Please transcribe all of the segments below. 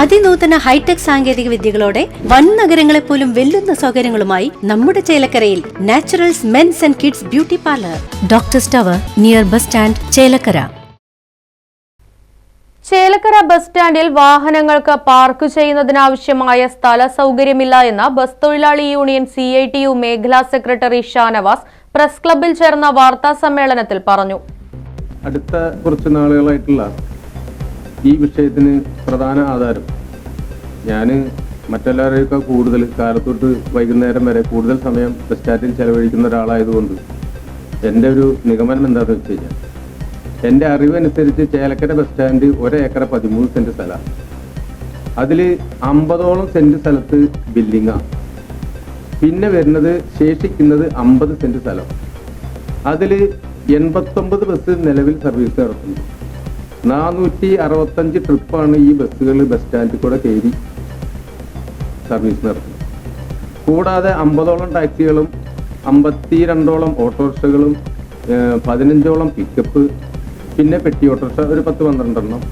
അതിനൂതന hi tech സാങ്കേതിക വിദ്യകളോടെ വൻ നഗരങ്ങളെ പോലും വെല്ലുന്ന സൗകര്യങ്ങളുമായി നമ്മുടെ ചേലക്കരയിൽ naturals men's and kids beauty parlour. Doctor സ്റ്റവർ near bus stand Chelakkara. Chelakkara bus സ്റ്റാൻഡിൽ വാഹനങ്ങൾക്ക് പാർക്ക് ചെയ്യുന്നതിനാവശ്യമായ സ്ഥല സൗകര്യമില്ല എന്ന് ബസ് തൊഴിലാളി union C I T U മേഖലാ സെക്രട്ടറി ഷാനവാസ് പ്രസ് ക്ലബിൽ ചേർന്ന വാർത്താ സമ്മേളനത്തിൽ പറഞ്ഞു. അടുത്ത കുറച്ച് നാളുകളായിട്ടുള്ള ഈ വിഷയത്തിന് പ്രധാന ആധാരം. ഞാൻ മറ്റെല്ലാവരെയൊക്കെ കൂടുതൽ കാലത്തൊട്ട് വൈകുന്നേരം വരെ കൂടുതൽ സമയം ബസ് ചെലവഴിക്കുന്ന ഒരാളായതുകൊണ്ട് എന്റെ ഒരു നിഗമനം എന്താണെന്ന് വെച്ച് കഴിഞ്ഞാൽ എന്റെ അറിവനുസരിച്ച് ചേലക്കര ബസ് സ്റ്റാൻഡ് ഒരേക്കറ പതിമൂന്ന് സെന്റ് സ്ഥലമാണ് അതിൽ അമ്പതോളം സെന്റ് സ്ഥലത്ത് ബില്ലിങ്ങാണ് പിന്നെ വരുന്നത് ശേഷിക്കുന്നത് അമ്പത് സെന്റ് സ്ഥലം. അതിൽ എൺപത്തൊമ്പത് ബസ് നിലവിൽ സർവീസ് നടത്തുന്നു നാനൂറ്റി അറുപത്തഞ്ച് ട്രിപ്പാണ് ഈ ബസ്സുകൾ ബസ് സ്റ്റാൻഡിൽ കൂടെ കയറി സർവീസ് നടത്തുന്നത്. കൂടാതെ അമ്പതോളം ടാക്സികളും അമ്പത്തി രണ്ടോളം ഓട്ടോറിക്ഷകളും പതിനഞ്ചോളം പിക്കപ്പ് പിന്നെ പെട്ടി ഓട്ടോറിക്ഷ ഒരു പത്ത് പന്ത്രണ്ടെണ്ണം.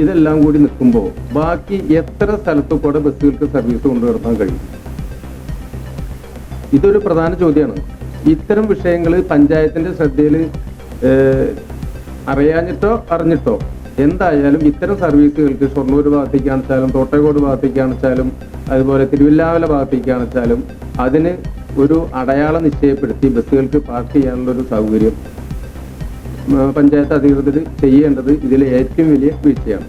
ഇതെല്ലാം കൂടി നിൽക്കുമ്പോൾ ബാക്കി എത്ര സ്ഥലത്ത് കൂടെ ബസ്സുകൾക്ക് സർവീസ് കൊണ്ടുവരുത്താൻ കഴിയും? ഇതൊരു പ്രധാന ചോദ്യമാണ്. ഇത്തരം വിഷയങ്ങൾ പഞ്ചായത്തിന്റെ ശ്രദ്ധയിൽ അറിയാഞ്ഞിട്ടോ അറിഞ്ഞിട്ടോ എന്തായാലും ഇത്തരം സർവീസുകൾക്ക് ഷൊർണൂർ ഭാഗത്തേക്കാണെച്ചാലും തോട്ടക്കോട് ഭാഗത്തേക്കാണെച്ചാലും അതുപോലെ തിരുവല്ലാമല ഭാഗത്തേക്കാണെച്ചാലും അതിന് ഒരു അടയാളം നിശ്ചയപ്പെടുത്തി ബസ്സുകൾക്ക് പാർക്ക് ചെയ്യാനുള്ള ഒരു സൗകര്യം പഞ്ചായത്ത് അധികൃതർ ചെയ്യേണ്ടത് ഇതിലെ ഏറ്റവും വലിയ വീഴ്ചയാണ്.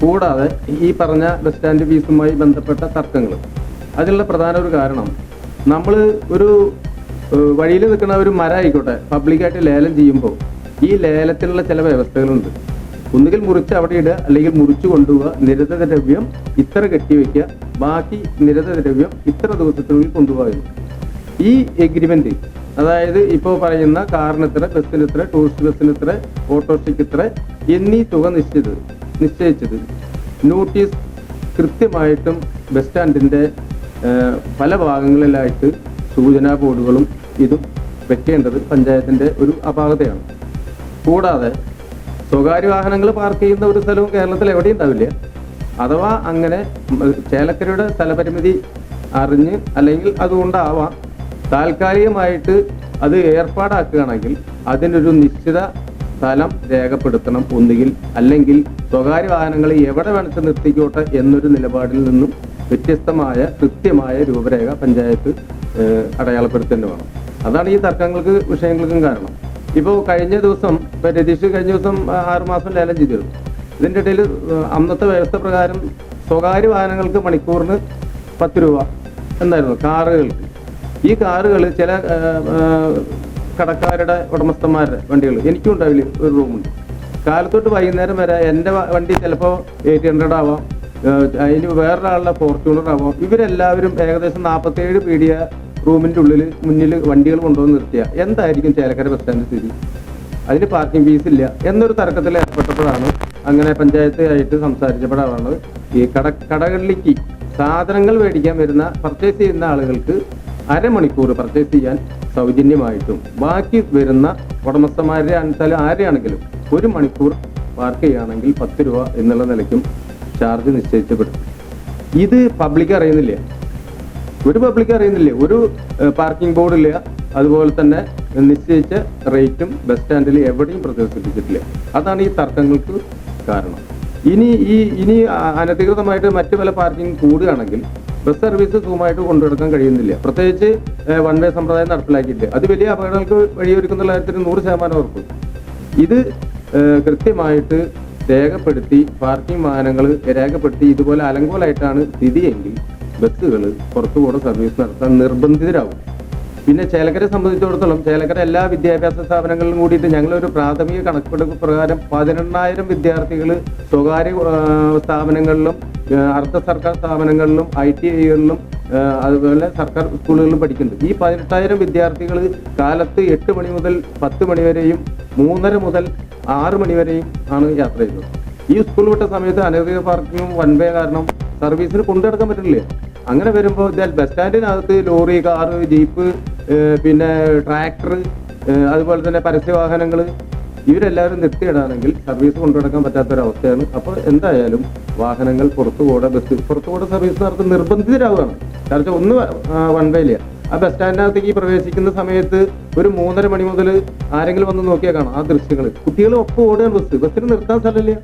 കൂടാതെ ഈ പറഞ്ഞ ബസ് സ്റ്റാൻഡ് ഫീസുമായി ബന്ധപ്പെട്ട തർക്കങ്ങൾ അതിനുള്ള പ്രധാന ഒരു കാരണം നമ്മൾ ഒരു വഴിയിൽ നിൽക്കുന്ന ഒരു മരം ആയിക്കോട്ടെ പബ്ലിക്കായിട്ട് ലേലം ചെയ്യുമ്പോൾ ഈ ലേലത്തിലുള്ള ചില വ്യവസ്ഥകളുണ്ട്. ഒന്നുകിൽ മുറിച്ച് അവിടെ ഇടുക അല്ലെങ്കിൽ മുറിച്ചു കൊണ്ടുപോവുക നിരത ദ്രവ്യം ഇത്ര കെട്ടിവെക്കുക ബാക്കി നിരത ദ്രവ്യം ഇത്ര ദിവസത്തിനുള്ളിൽ കൊണ്ടുപോകുന്നു ഈ എഗ്രിമെന്റ് അതായത് ഇപ്പോൾ പറയുന്ന കാറിന് ഇത്ര ബസ്സിന് ഇത്ര ടൂറിസ്റ്റ് ബസ്സിന് ഇത്ര ഓട്ടോറിക്ഷയ്ക്ക് ഇത്ര എന്നീ തുക നിശ്ചയിച്ചത് നിശ്ചയിച്ചത് നോട്ടീസ് കൃത്യമായിട്ടും ബസ് സ്റ്റാൻഡിന്റെ പല ഭാഗങ്ങളിലായിട്ട് സൂചനാ ബോർഡുകളും ഇതും വെക്കേണ്ടത് പഞ്ചായത്തിന്റെ ഒരു അപാകതയാണ്. കൂടാതെ സ്വകാര്യ വാഹനങ്ങൾ പാർക്ക് ചെയ്യുന്ന ഒരു സ്ഥലവും കേരളത്തിൽ എവിടെയും ഉണ്ടാവില്ല. അഥവാ അങ്ങനെ ചേലക്കരയുടെ സ്ഥലപരിമിതി അറിഞ്ഞ് അല്ലെങ്കിൽ അതുകൊണ്ടാവാം താൽക്കാലികമായിട്ട് അത് ഏർപ്പാടാക്കുകയാണെങ്കിൽ അതിനൊരു നിശ്ചിത സ്ഥലം രേഖപ്പെടുത്തണം ഒന്നുകിൽ അല്ലെങ്കിൽ സ്വകാര്യ വാഹനങ്ങൾ എവിടെ വേണച്ച് നിർത്തിക്കോട്ടെ എന്നൊരു നിലപാടിൽ നിന്നും വ്യത്യസ്തമായ കൃത്യമായ രൂപരേഖ പഞ്ചായത്ത് അടയാളപ്പെടുത്തേണ്ടി വേണം അതാണ് ഈ തർക്കങ്ങൾക്ക് വിഷയങ്ങൾക്കും കാരണം. ഇപ്പോൾ കഴിഞ്ഞ ദിവസം രതീഷ് കഴിഞ്ഞ ദിവസം ആറുമാസം ലേലം ചെയ്തിരുന്നു. ഇതിന്റെ ഇടയിൽ അന്നത്തെ വ്യവസ്ഥ പ്രകാരം സ്വകാര്യ വാഹനങ്ങൾക്ക് മണിക്കൂറിന് പത്ത് രൂപ എന്നായിരുന്നു കാറുകൾക്ക്. ഈ കാറുകൾ ചില കടക്കാരുടെ ഉടമസ്ഥന്മാരുടെ വണ്ടികൾ എനിക്കും ഉണ്ടാവില്ല ഒരു റൂമുണ്ട്. കാലത്തോട്ട് വൈകുന്നേരം വരെ എന്റെ വണ്ടി ചിലപ്പോൾ എയ്റ്റ് ഹൺഡ്രഡ് ആവാം അതിന് വേറൊരാളുടെ ഫോർച്യൂണർ ആവാം ഇവരെല്ലാവരും ഏകദേശം നാൽപ്പത്തേഴ് പീടിയ റൂമിന്റെ ഉള്ളിൽ മുന്നിൽ വണ്ടികൾ കൊണ്ടുവന്ന് നിർത്തിയ. എന്തായിരിക്കും ചേലക്കര ബസ് സ്റ്റാൻഡ് സ്ഥിതി? അതിന് പാർക്കിംഗ് ഫീസ് ഇല്ല. എന്നൊരു തർക്കത്തിൽ ഏർപ്പെട്ടപ്പോഴാണ് അങ്ങനെ പഞ്ചായത്ത് ആയിട്ട് സംസാരിച്ചപ്പോഴാണ് ഈ കട കടകളിലേക്ക് സാധനങ്ങൾ മേടിക്കാൻ വരുന്ന പർച്ചേസ് ചെയ്യുന്ന ആളുകൾക്ക് അരമണിക്കൂർ പർച്ചേസ് ചെയ്യാൻ സൗജന്യമായിട്ടും. ബാക്കി വരുന്ന ഉടമസ്ഥന്മാരെ അനുസരിച്ച് ആരെയാണെങ്കിലും ഒരു മണിക്കൂർ പാർക്ക് ചെയ്യുകയാണെങ്കിൽ പത്ത് രൂപ എന്നുള്ള നിലയ്ക്കും ചാർജ് നിശ്ചയിച്ചപ്പെടും. ഇത് പബ്ലിക് അറിയുന്നില്ല? ഒരു പബ്ലിക് അറിയുന്നില്ലേ? ഒരു പാർക്കിംഗ് ബോർഡ് ഇല്ല. അതുപോലെ തന്നെ നിശ്ചയിച്ച റേറ്റും ബസ് സ്റ്റാൻഡിൽ എവിടെയും പ്രദർശിപ്പിച്ചിട്ടില്ല. അതാണ് ഈ തർക്കങ്ങൾക്ക് കാരണം. ഇനി ഈ ഇനി അനധികൃതമായിട്ട് മറ്റു പല പാർക്കിംഗ് കൂടുകയാണെങ്കിൽ ബസ് സർവീസ് സുഖമായിട്ട് കൊണ്ടുനടക്കാൻ കഴിയുന്നില്ല. പ്രത്യേകിച്ച് വൺ വേ സമ്പ്രദായം നടപ്പിലാക്കിയിട്ട്. അത് വലിയ അപകടങ്ങൾക്ക് വഴിയൊരുക്കുന്ന കാര്യത്തിൽ നൂറ് ശതമാനം ഉറപ്പ്. ഇത് കൃത്യമായിട്ട് രേഖപ്പെടുത്തി പാർക്കിംഗ് വാഹനങ്ങൾ രേഖപ്പെടുത്തി ഇതുപോലെ അലങ്കോലായിട്ടാണ് സ്ഥിതിയെങ്കിൽ ബസ്സുകൾ പുറത്തുകൂടെ സർവീസ് നടത്താൻ നിർബന്ധിതരാകും. പിന്നെ ചേലക്കരെ സംബന്ധിച്ചിടത്തോളം ചേലക്കര എല്ലാ വിദ്യാഭ്യാസ സ്ഥാപനങ്ങളിലും കൂടിയിട്ട് ഞങ്ങളൊരു പ്രാഥമിക കണക്കെടുപ്പ് പ്രകാരം പതിനെണ്ണായിരം വിദ്യാർത്ഥികൾ സ്വകാര്യ സ്ഥാപനങ്ങളിലും അർദ്ധ സർക്കാർ സ്ഥാപനങ്ങളിലും ഐ ടി ഐകളിലും അതുപോലെ സർക്കാർ സ്കൂളുകളിലും പഠിക്കുന്നുണ്ട്. ഈ പതിനെട്ടായിരം വിദ്യാർത്ഥികൾ കാലത്ത് എട്ട് മണി മുതൽ പത്ത് മണി വരെയും മൂന്നര മുതൽ ആറ് മണി വരെയും ആണ് യാത്ര ചെയ്യുന്നത്. ഈ സ്കൂൾ വിട്ട സമയത്ത് അനധികൃത പാർക്കിങ്ങും വൺവേ കാരണം സർവീസിന് കൊണ്ടുനടക്കാൻ പറ്റില്ലേ. അങ്ങനെ വരുമ്പോൾ ബസ് സ്റ്റാൻഡിനകത്ത് ലോറി കാറ് ജീപ്പ് പിന്നെ ട്രാക്ടർ അതുപോലെ തന്നെ പരസ്യ വാഹനങ്ങൾ ഇവരെല്ലാവരും നിർത്തിയിടാണെങ്കിൽ സർവീസ് കൊണ്ടുനടക്കാൻ പറ്റാത്തൊരവസ്ഥയാണ്. അപ്പോൾ എന്തായാലും വാഹനങ്ങൾ പുറത്തുകൂടെ ബസ് പുറത്തുകൂടെ സർവീസ് നടത്തി നിർബന്ധിതരാവുകയാണ്. കാരണം ഒന്ന് വൺ വേയില്ല ആ ബസ് സ്റ്റാൻഡിനകത്തേക്ക് പ്രവേശിക്കുന്ന സമയത്ത് ഒരു മൂന്നര മണി മുതൽ ആരെങ്കിലും വന്ന് നോക്കിയാൽ കാണാം ആ ദൃശ്യങ്ങൾ. കുട്ടികൾ ഒപ്പം ഓടുകയാണ് ബസ്. ബസ്സിന് നിർത്താൻ സ്ഥലമില്ല.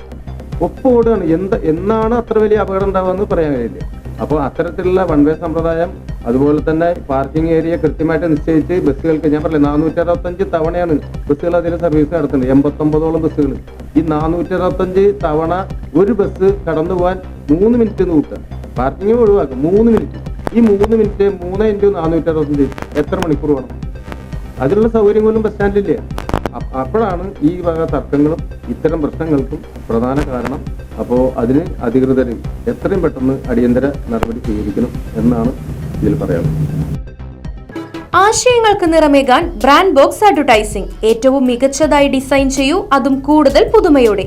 ഒപ്പം ഓടുകയാണ്. എന്ത് എന്നാണ് അത്ര വലിയ അപകടം ഉണ്ടാവുക പറയാൻ കഴിയില്ല. അപ്പോൾ അത്തരത്തിലുള്ള വൺവേ സമ്പ്രദായം അതുപോലെ തന്നെ പാർക്കിംഗ് ഏരിയ കൃത്യമായിട്ട് നിശ്ചയിച്ച് ബസ്സുകൾക്ക് ഞാൻ പറഞ്ഞില്ല നാനൂറ്റി അറുപത്തഞ്ച് തവണയാണ് ബസ്സുകൾ അതിൽ സർവീസ് നടത്തുന്നത്. എൺപത്തൊമ്പതോളം ബസ്സുകൾ. ഈ നാനൂറ്റി അറുപത്തഞ്ച് തവണ ഒരു ബസ് കടന്നു പോകാൻ മൂന്ന് മിനിറ്റ് എന്ന് കൂട്ടുക. പാർക്കിംഗ് ഒഴിവാക്കും മൂന്ന് മിനിറ്റ് ഈ മൂന്ന് മിനിറ്റ് മൂന്ന് ഇന്റു നാനൂറ്റി അറുപത്തഞ്ച് എത്ര മണിക്കൂർ വേണം? അതിനുള്ള സൗകര്യം പോലും ബസ് സ്റ്റാൻഡില്ല അപ്പോഴാണ് ഈ വക തർക്കങ്ങളും ഇത്തരം പ്രശ്നങ്ങൾക്കും പ്രധാന കാരണം അപ്പോൾ അതിന് അധികൃതർ എത്രയും പെട്ടെന്ന് അടിയന്തര നടപടി സ്വീകരിക്കണം എന്നാണ് ഇതിൽ പറയാനുള്ളത്. ആശയങ്ങൾക്ക് നിറമേകാൻ ബ്രാൻഡ് ബോക്സ് അഡ്വർടൈസിംഗ്. ഏറ്റവും മികച്ചതായി ഡിസൈൻ ചെയ്യൂ അതും കൂടുതൽ പുതുമയോടെ.